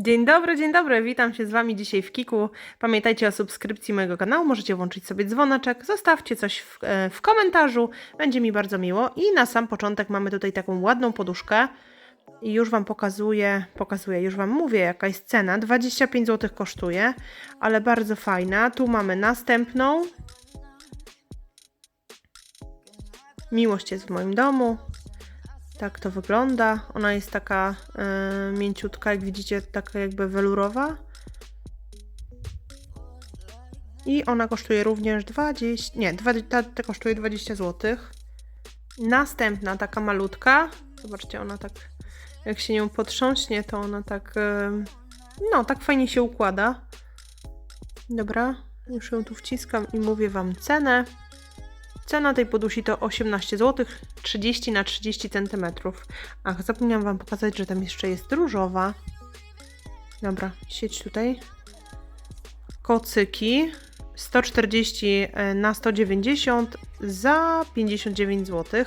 Dzień dobry, dzień dobry, witam się z Wami dzisiaj w Kiku. Pamiętajcie o subskrypcji mojego kanału, możecie włączyć sobie dzwoneczek, zostawcie coś w, e, w komentarzu, będzie mi bardzo miło. I na sam początek mamy tutaj taką ładną poduszkę i już Wam pokazuję, pokazuję, już Wam mówię jaka jest cena. 25 zł kosztuje, ale bardzo fajna. Tu mamy następną. Miłość jest w moim domu. Tak to wygląda. Ona jest taka e, mięciutka, jak widzicie, taka jakby welurowa. I ona kosztuje również 20, nie, 20, ta, ta kosztuje 20 zł. Następna, taka malutka. Zobaczcie, ona tak, jak się nią potrząśnie, to ona tak, e, no, tak fajnie się układa. Dobra, już ją tu wciskam i mówię Wam cenę. Cena tej podusi to 18 zł, 30 na 30 cm. Ach, zapomniałam Wam pokazać, że tam jeszcze jest różowa. Dobra, sieć tutaj. Kocyki 140 na 190 za 59 zł.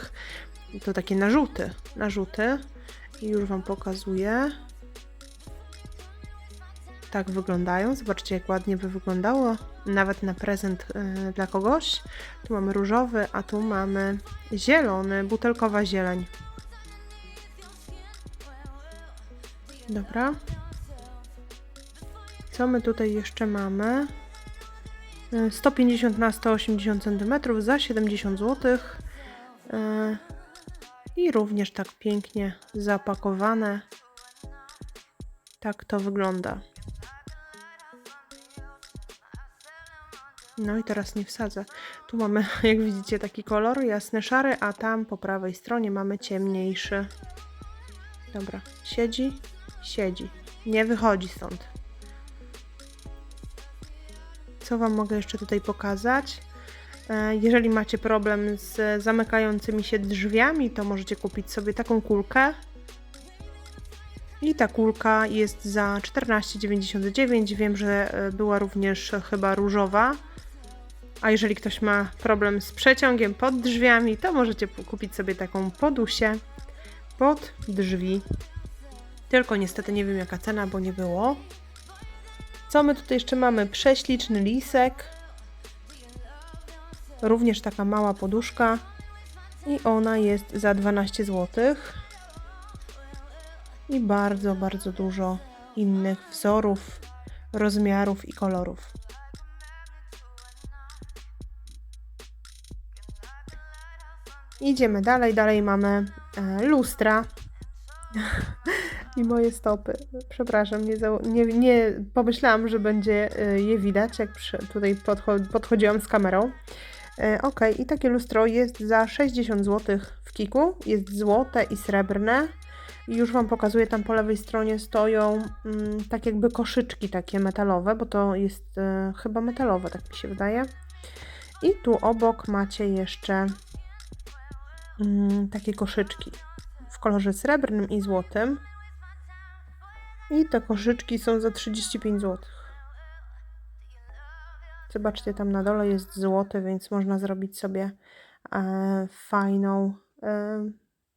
To takie narzuty, narzuty. I już Wam pokazuję. Tak wyglądają. Zobaczcie, jak ładnie by wyglądało. Nawet na prezent y, dla kogoś. Tu mamy różowy, a tu mamy zielony, butelkowa zieleń. Dobra. Co my tutaj jeszcze mamy? Y, 150 na 180 cm za 70 zł. Y, I również tak pięknie zapakowane. Tak to wygląda. No i teraz nie wsadzę. Tu mamy, jak widzicie, taki kolor jasny, szary, a tam po prawej stronie mamy ciemniejszy. Dobra, siedzi, siedzi. Nie wychodzi stąd. Co Wam mogę jeszcze tutaj pokazać? E, Jeżeli macie problem z zamykającymi się drzwiami, to możecie kupić sobie taką kulkę. I ta kulka jest za 14,99. Wiem, że e, była również chyba różowa. A jeżeli ktoś ma problem z przeciągiem pod drzwiami, to możecie kupić sobie taką podusię pod drzwi. Tylko niestety nie wiem jaka cena, bo nie było. Co my tutaj jeszcze mamy? Prześliczny lisek. Również taka mała poduszka. I ona jest za 12 zł. I bardzo, bardzo dużo innych wzorów, rozmiarów i kolorów. Idziemy dalej, dalej mamy e, lustra i moje stopy. Przepraszam, nie, nie, nie pomyślałam, że będzie e, je widać, jak przy, tutaj podcho- podchodziłam z kamerą. E, ok, i takie lustro jest za 60 zł w kiku. Jest złote i srebrne. Już Wam pokazuję, tam po lewej stronie stoją mm, tak jakby koszyczki takie metalowe, bo to jest e, chyba metalowe, tak mi się wydaje. I tu obok macie jeszcze takie koszyczki w kolorze srebrnym i złotym. I te koszyczki są za 35 zł. Zobaczcie, tam na dole jest złoty, więc można zrobić sobie e, fajną, e,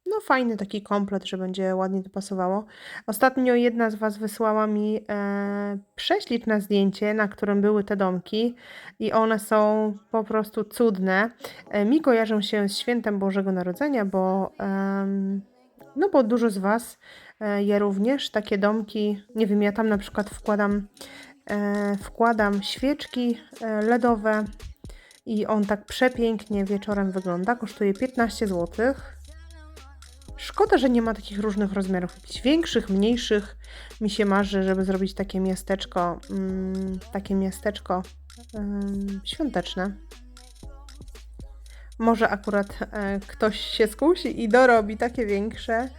no fajny taki komplet, że będzie ładnie to pasowało. Ostatnio jedna z Was wysłała mi e, prześlicz na zdjęcie, na którym były te domki i one są po prostu cudne. E, mi kojarzą się z świętem Bożego Narodzenia, bo, em, no bo dużo z Was e, je również takie domki. Nie wiem, ja tam na przykład wkładam, e, wkładam świeczki e, LEDowe i on tak przepięknie wieczorem wygląda. Kosztuje 15 zł. Szkoda, że nie ma takich różnych rozmiarów, jakichś większych, mniejszych. Mi się marzy, żeby zrobić takie miasteczko, mm, takie miasteczko ym, świąteczne. Może akurat e, ktoś się skusi i dorobi takie większe.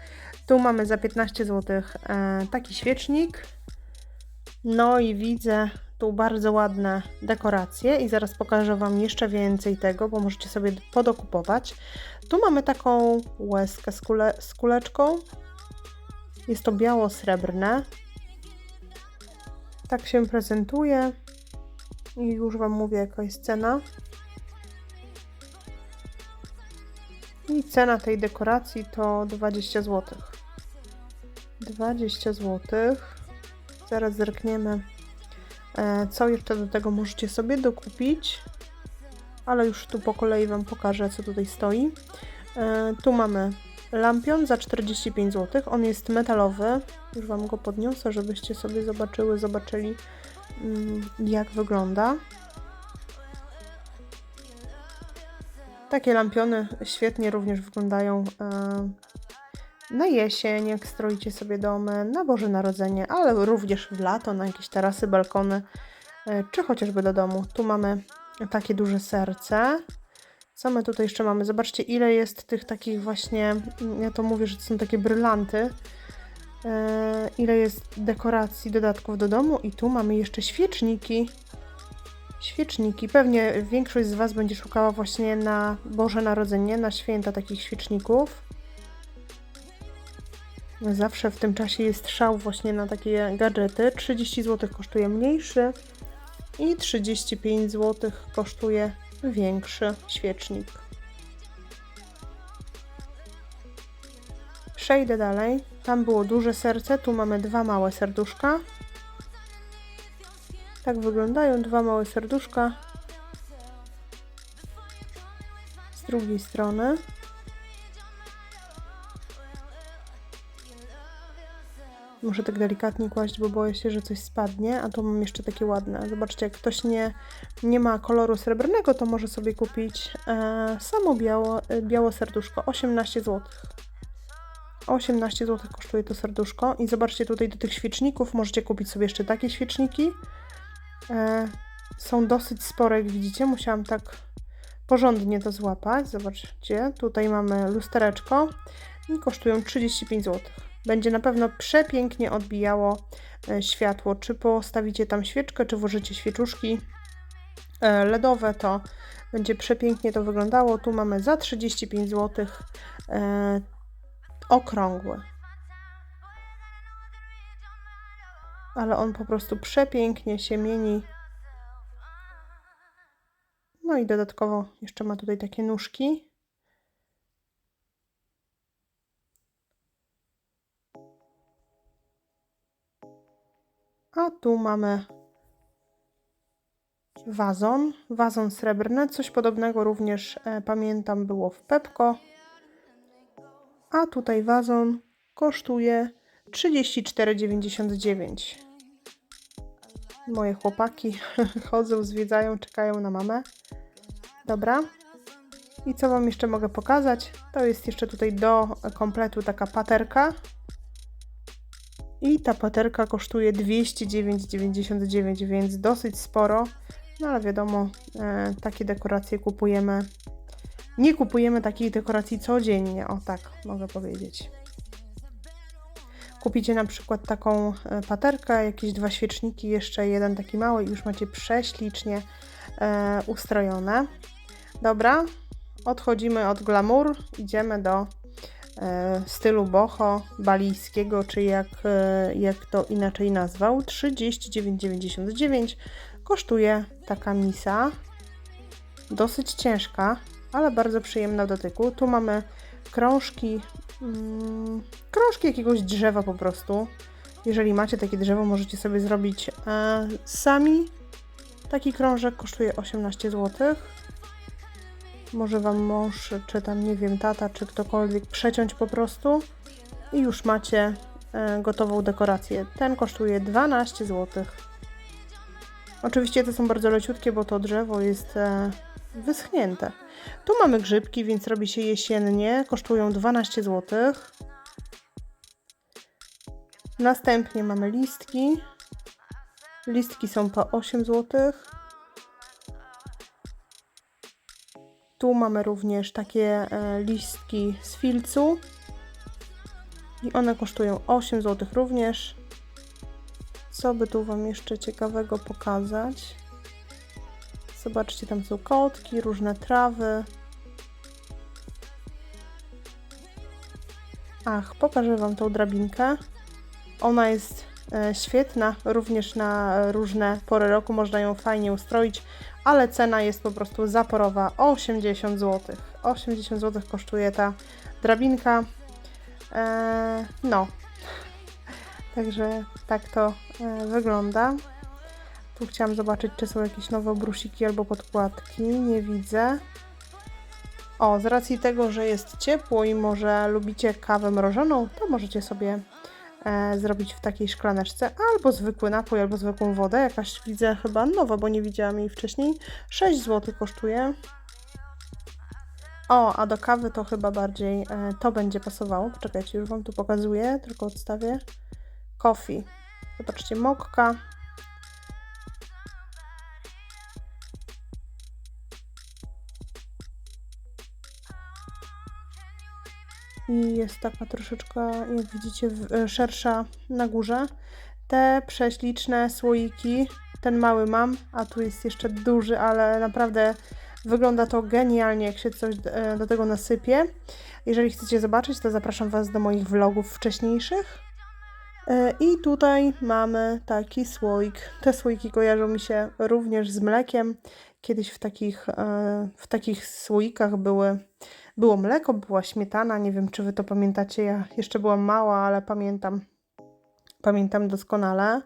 Tu mamy za 15 zł e, taki świecznik. No i widzę tu bardzo ładne dekoracje i zaraz pokażę Wam jeszcze więcej tego, bo możecie sobie podokupować. Tu mamy taką łezkę z, kule, z kuleczką. Jest to biało-srebrne. Tak się prezentuje. I już Wam mówię, jaka jest cena. I cena tej dekoracji to 20 zł. 20 zł. Zaraz zerkniemy, co jeszcze do tego możecie sobie dokupić. Ale już tu po kolei Wam pokażę, co tutaj stoi. E, tu mamy lampion za 45 zł. On jest metalowy. Już Wam go podniosę, żebyście sobie zobaczyły, zobaczyli mm, jak wygląda. Takie lampiony świetnie również wyglądają e, na jesień, jak stroicie sobie domy, na Boże Narodzenie, ale również w lato, na jakieś tarasy, balkony, e, czy chociażby do domu. Tu mamy takie duże serce. Co my tutaj jeszcze mamy? Zobaczcie, ile jest tych takich właśnie, mm, ja to mówię, że to są takie brylanty. E, ile jest dekoracji, dodatków do domu i tu mamy jeszcze świeczniki. Świeczniki. Pewnie większość z Was będzie szukała właśnie na Boże Narodzenie, na święta takich świeczników. Zawsze w tym czasie jest szał właśnie na takie gadżety. 30 zł kosztuje mniejszy i 35 zł kosztuje większy świecznik. Przejdę dalej. Tam było duże serce, tu mamy dwa małe serduszka. Tak wyglądają dwa małe serduszka. Z drugiej strony. Muszę tak delikatnie kłaść, bo boję się, że coś spadnie, a tu mam jeszcze takie ładne. Zobaczcie, jak ktoś nie, nie ma koloru srebrnego, to może sobie kupić e, samo biało, e, biało serduszko, 18 zł. 18 zł kosztuje to serduszko i zobaczcie tutaj do tych świeczników możecie kupić sobie jeszcze takie świeczniki. E, są dosyć spore, jak widzicie, musiałam tak porządnie to złapać. Zobaczcie, tutaj mamy lustereczko i kosztują 35 zł będzie na pewno przepięknie odbijało e, światło. Czy postawicie tam świeczkę, czy włożycie świeczuszki e, LEDowe, to będzie przepięknie to wyglądało. Tu mamy za 35 zł e, okrągły. Ale on po prostu przepięknie się mieni. No i dodatkowo jeszcze ma tutaj takie nóżki. A tu mamy wazon, wazon srebrny. Coś podobnego również e, pamiętam było w Pepko. A tutaj wazon kosztuje 34,99. Moje chłopaki chodzą, zwiedzają, czekają na mamę. Dobra. I co Wam jeszcze mogę pokazać? To jest jeszcze tutaj do kompletu taka paterka i ta paterka kosztuje 209,99, więc dosyć sporo. No ale wiadomo, e, takie dekoracje kupujemy. Nie kupujemy takich dekoracji codziennie, o tak mogę powiedzieć. Kupicie na przykład taką e, paterkę, jakieś dwa świeczniki, jeszcze jeden taki mały i już macie prześlicznie e, ustrojone. Dobra, odchodzimy od glamour, idziemy do stylu boho balijskiego, czy jak, e, jak to inaczej nazwał, 39,99 kosztuje taka misa. Dosyć ciężka, ale bardzo przyjemna w dotyku. Tu mamy krążki, mm, krążki jakiegoś drzewa po prostu. Jeżeli macie takie drzewo, możecie sobie zrobić e, sami. Taki krążek kosztuje 18 zł może Wam mąż, czy tam nie wiem, tata, czy ktokolwiek przeciąć po prostu i już macie e, gotową dekorację. Ten kosztuje 12 zł. Oczywiście te są bardzo leciutkie, bo to drzewo jest e, wyschnięte. Tu mamy grzybki, więc robi się jesiennie. Kosztują 12 zł. Następnie mamy listki. Listki są po 8 zł. Tu mamy również takie e, listki z filcu. I one kosztują 8 zł również. Co by tu Wam jeszcze ciekawego pokazać? Zobaczcie, tam są kotki, różne trawy. Ach, pokażę Wam tą drabinkę. Ona jest świetna, również na różne pory roku można ją fajnie ustroić ale cena jest po prostu zaporowa 80 zł. 80 zł kosztuje ta drabinka. Eee, no, Także tak to e, wygląda. Tu chciałam zobaczyć, czy są jakieś nowe brusiki albo podkładki. Nie widzę. O, z racji tego, że jest ciepło i może lubicie kawę mrożoną, to możecie sobie e, zrobić w takiej szklaneczce albo zwykły napój, albo zwykłą wodę. Jakaś widzę chyba nowa, bo nie widziałam jej wcześniej. 6 zł kosztuje. O, a do kawy to chyba bardziej e, to będzie pasowało. Poczekajcie, już Wam tu pokazuję, tylko odstawię. Coffee. Zobaczcie, mokka. I jest taka troszeczkę, jak widzicie, e, szersza na górze. Te prześliczne słoiki, ten mały mam, a tu jest jeszcze duży, ale naprawdę wygląda to genialnie, jak się coś e, do tego nasypie. Jeżeli chcecie zobaczyć, to zapraszam Was do moich vlogów wcześniejszych. E, I tutaj mamy taki słoik. Te słoiki kojarzą mi się również z mlekiem. Kiedyś w takich, e, w takich słoikach były, było mleko, była śmietana. Nie wiem, czy Wy to pamiętacie. Ja jeszcze byłam mała, ale pamiętam. Pamiętam doskonale.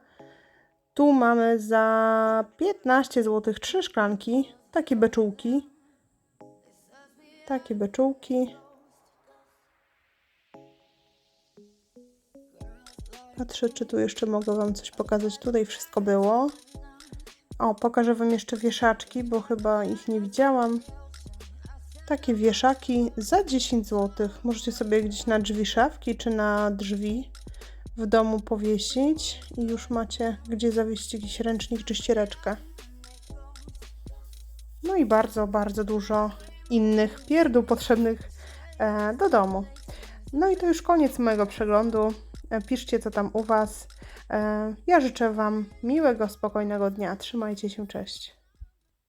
Tu mamy za 15 zł trzy szklanki. Takie beczułki. Takie beczułki. Patrzę, czy tu jeszcze mogę Wam coś pokazać. Tutaj wszystko było. O, pokażę Wam jeszcze wieszaczki, bo chyba ich nie widziałam. Takie wieszaki za 10 zł. Możecie sobie gdzieś na drzwi szafki czy na drzwi w domu powiesić i już macie gdzie zawiesić jakiś ręcznik czy ściereczkę. No i bardzo, bardzo dużo innych pierdół potrzebnych e, do domu. No i to już koniec mojego przeglądu. E, Piszcie, co tam u Was. E, Ja życzę Wam miłego, spokojnego dnia. Trzymajcie się, cześć.